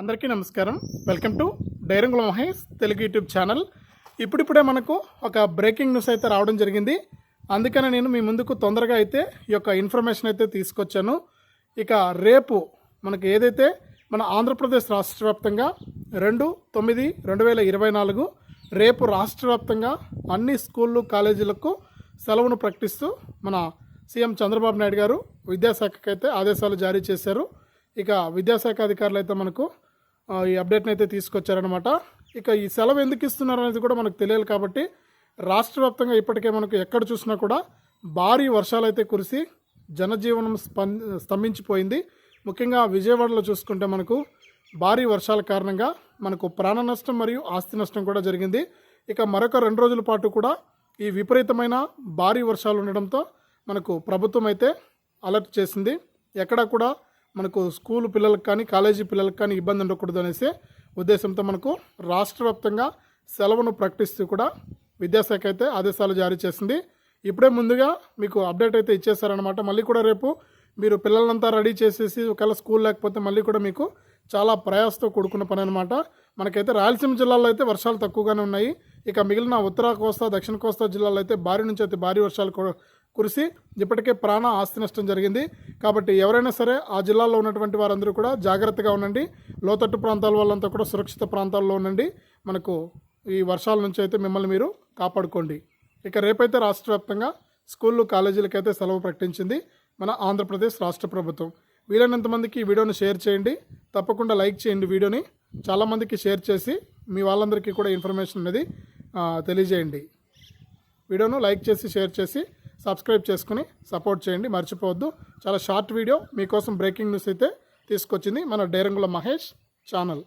అందరికీ నమస్కారం. Welcome to Dairangula Mahesh Telugu YouTube channel. ఇప్పుడిప్పుడే మనకు ఒక బ్రేకింగ్ న్యూస్ అయితే రావడం జరిగింది. అందుకనే నేను మీ ముందుకు తొందరగా అయితే ఈ యొక్క ఇన్ఫర్మేషన్ అయితే తీసుకొచ్చాను. ఇక రేపు మనకు ఏదైతే మన ఆంధ్రప్రదేశ్ రాష్ట్ర వ్యాప్తంగా రెండు తొమ్మిది రెండు వేల ఇరవై నాలుగు రేపు రాష్ట్ర వ్యాప్తంగా అన్ని స్కూళ్ళు కాలేజీలకు సెలవును ప్రకటిస్తూ మన సీఎం చంద్రబాబు నాయుడు గారు విద్యాశాఖకు అయితే ఆదేశాలు జారీ చేశారు. ఇక విద్యాశాఖ అధికారులు అయితే మనకు ఈ అప్డేట్ని అయితే తీసుకొచ్చారనమాట ఇక ఈ సెలవు ఎందుకు ఇస్తున్నారు అనేది కూడా మనకు తెలియాలి కాబట్టి రాష్ట్ర వ్యాప్తంగా ఇప్పటికే మనకు ఎక్కడ చూసినా కూడా భారీ వర్షాలు అయితే కురిసి జనజీవనం స్పం స్తంభించిపోయింది. ముఖ్యంగా విజయవాడలో చూసుకుంటే మనకు భారీ వర్షాల కారణంగా మనకు ప్రాణ నష్టం మరియు ఆస్తి నష్టం కూడా జరిగింది. ఇక మరొక రెండు రోజుల పాటు కూడా ఈ విపరీతమైన భారీ వర్షాలు ఉండడంతో మనకు ప్రభుత్వం అయితే అలర్ట్ చేసింది. ఎక్కడా కూడా మనకు స్కూల్ పిల్లలకు కానీ కాలేజీ పిల్లలకు కానీ ఇబ్బంది ఉండకూడదు అనేసి ఉద్దేశంతో మనకు రాష్ట్ర వ్యాప్తంగా సెలవును ప్రకటిస్తూ కూడా విద్యాశాఖ అయితే ఆదేశాలు జారీ చేసింది. ఇప్పుడే ముందుగా మీకు అప్డేట్ అయితే ఇచ్చేసారనమాట మళ్ళీ కూడా రేపు మీరు పిల్లలంతా రెడీ చేసేసి ఒకవేళ స్కూల్ లేకపోతే మళ్ళీ కూడా మీకు చాలా ప్రయాసతో కూడుకున్న పని అనమాట మనకైతే రాయలసీమ జిల్లాలో అయితే వర్షాలు తక్కువగానే ఉన్నాయి. ఇక మిగిలిన ఉత్తర కోస్తా దక్షిణ కోస్తా జిల్లాలో అయితే భారీ నుంచి అయితే భారీ వర్షాలు కురిసి ఇప్పటికే ప్రాణ ఆస్తి నష్టం జరిగింది. కాబట్టి ఎవరైనా సరే ఆ జిల్లాలో ఉన్నటువంటి వారందరూ కూడా జాగ్రత్తగా ఉండండి. లోతట్టు ప్రాంతాల వాళ్ళంతా కూడా సురక్షిత ప్రాంతాల్లో ఉండండి. మనకు ఈ వర్షాల నుంచి అయితే మిమ్మల్ని మీరు కాపాడుకోండి. ఇక రేపైతే రాష్ట్ర వ్యాప్తంగా స్కూళ్ళు కాలేజీలకైతే సెలవు ప్రకటించింది మన ఆంధ్రప్రదేశ్ రాష్ట్ర ప్రభుత్వం. వీలైనంత మందికి ఈ వీడియోని షేర్ చేయండి. తప్పకుండా లైక్ చేయండి వీడియోని. చాలామందికి షేర్ చేసి మీ వాళ్ళందరికీ కూడా ఇన్ఫర్మేషన్ అనేది తెలియజేయండి. వీడియోను లైక్ చేసి షేర్ చేసి సబ్స్క్రైబ్ చేసుకుని సపోర్ట్ చేయండి మర్చిపోవద్దు. చాలా షార్ట్ వీడియో మీకోసం బ్రేకింగ్ న్యూస్ అయితే తీసుకొచ్చింది మన డైరంగుల మహేష్ ఛానల్.